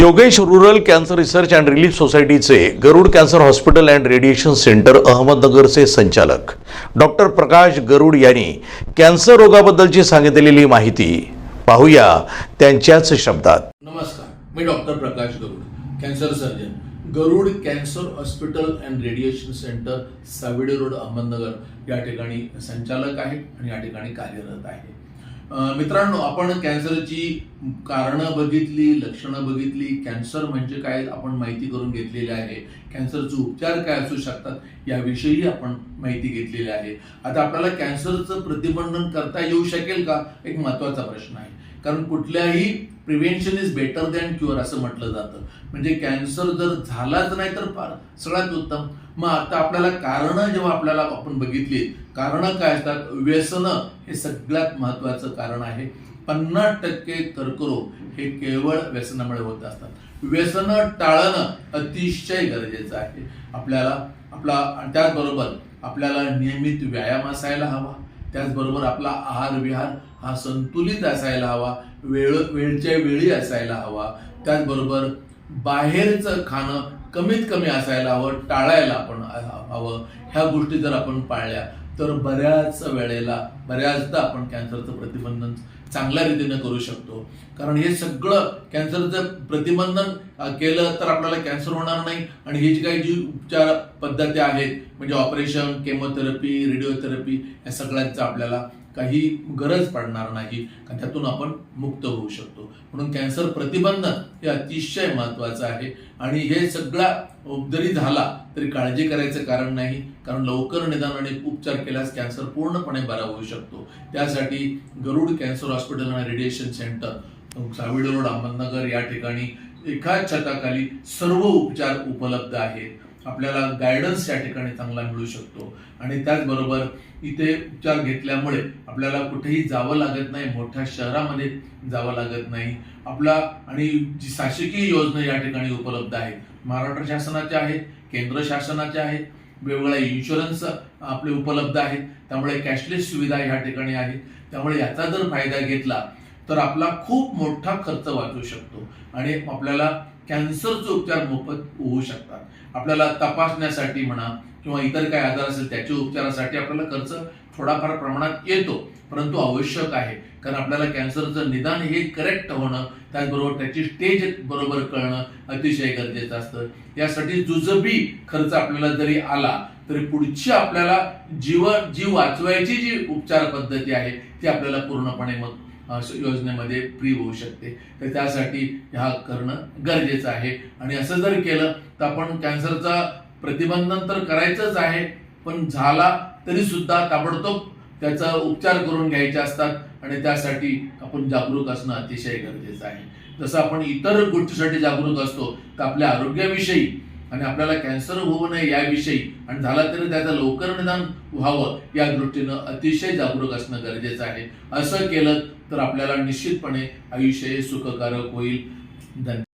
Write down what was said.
Yogesh rural cancer research and relief सोसायटीचे Garud cancer hospital and radiation centre अहमदनगरचे संचालक. Doctor Prakash गरुड यांनी cancer रोगाबद्दलची सांगितलेली माहिती पाहूया त्यांच्याच शब्दात. नमस्कार मी doctor Prakash Garud cancer surgeon Garud cancer hospital and radiation centre Savedi road Ahmednagar. या ठिकाणी संचालक आहे आणि या ठिकाणी कार्यरत आहे मित्रांनो आपण कॅन्सरची कारणं बघितली लक्षणं बघितली. कॅन्सर म्हणजे काय आपण माहिती करून घेतलेली आहे. कॅन्सरचे उपचार काय असू शकतात याविषयी आपण माहिती घेतलेली आहे. आता आपल्याला कॅन्सरचं प्रतिबंधन करता येऊ शकेल का? एक महत्त्वाचा प्रश्न आहे. कारण कुठल्याही prevention is better than cure असं म्हटलं जातं. म्हणजे कॅन्सर जर झालाच नाही तर फार सगळ्यात उत्तम. मग आता आपल्याला कारणं जेव्हा आपल्याला आपण बघितली कारणं काय असतात? व्यसनं हे सगळ्यात महत्वाचं कारण आहे. पन्नास टक्के कर्करोग हे केवळ व्यसनामुळे होत असतात. व्यसनं टाळणं अतिशय गरजेचं आहे. आपल्याला आपला त्याचबरोबर आपल्याला नियमित व्यायाम असायला हवा. त्याचबरोबर आपला आहार विहार हा संतुलित असायला हवा वेळ वेळच्या वेळी असायला हवा. त्याचबरोबर बाहेरचं खाणं कमीत कमी असायला हवं टाळायला आपण हवं. ह्या गोष्टी जर आपण पाळल्या तर बऱ्याच वेळेला बऱ्याचदा आपण कॅन्सरचं प्रतिबंधन चांगल्या रीतीने करू शकतो. कारण हे सगळं कॅन्सरचं प्रतिबंधन केलं तर आपल्याला कॅन्सर होणार नाही. आणि ही जी काही जी उपचार पद्धती आहेत म्हणजे ऑपरेशन केमोथेरपी रेडिओथेरपी या सगळ्यांचा आपल्याला काही गरज पडणार नाही. त्यातून आपण मुक्त होऊ शकतो. म्हणून कॅन्सर प्रतिबंध हे अतिशय महत्वाचं आहे. आणि हे सगळा जरी झाला तरी काळजी करायचं कारण नाही. कारण लवकर निदान आणि उपचार केल्यास कॅन्सर पूर्णपणे बरा होऊ शकतो. त्यासाठी गरुड कॅन्सर हॉस्पिटल आणि radiation centre Savedi road Ahmednagar या ठिकाणी एकाच छताखाली सर्व उपचार उपलब्ध आहेत. आपल्याला गायडन्स या ठिकाणी चांगला मिळू शकतो. आणि त्याचबरोबर इथे उपचार घेतल्यामुळे आपल्याला कुठेही जावं लागत नाही मोठ्या शहरामध्ये जावं लागत नाही. आपला आणि जी शासकीय योजना या ठिकाणी उपलब्ध आहेत. महाराष्ट्र शासनाच्या आहेत केंद्र शासनाच्या आहेत वेगवेगळ्या इन्शुरन्स आपले उपलब्ध आहेत. त्यामुळे कॅशलेस सुविधा या ठिकाणी आहेत. त्यामुळे याचा जर फायदा घेतला तर आपला खूप मोठा खर्च वाचू शकतो. आणि आपल्याला कॅन्सरचे उपचार मोफत होऊ शकतात. आपल्याला तपासण्यासाठी म्हणा किंवा इतर काय आजार असेल त्याच्या उपचारासाठी आपल्याला खर्च थोडाफार प्रमाणात येतो. परंतु आवश्यक आहे. कारण आपल्याला कॅन्सरचं निदान हे करेक्ट होणं त्याचबरोबर त्याची स्टेज बरोबर कळणं अतिशय गरजेचं असतं. यासाठी जुजबी खर्च आपल्याला जरी आला तरी पुढची आपल्याला जीव जीव वाचवायची जी उपचार पद्धती आहे ती आपल्याला पूर्णपणे मग योजनेमध्ये फ्री होऊ शकते. तर त्यासाठी ह्या करणं गरजेचं आहे. आणि असं जर केलं तर आपण कॅन्सरचा प्रतिबंधन तर करायचंच आहे पण झाला तरी सुद्धा ताबडतोब त्याचा उपचार करून घ्यायचे असतात. आणि त्यासाठी आपण जागरूक असणं अतिशय गरजेचं आहे. जसं आपण इतर गोष्टीसाठी जागरूक असतो तर आपल्या आरोग्याविषयी आणि आपल्याला कॅन्सर होऊ नये याविषयी. आणि झाला तरी त्याचं लवकर निदान व्हावं या दृष्टीनं अतिशय जागरूक असणं गरजेचं आहे. असं केलं तर आपल्याला निश्चितपणे आयुष्य हे सुखकारक होईल. धन्यवाद.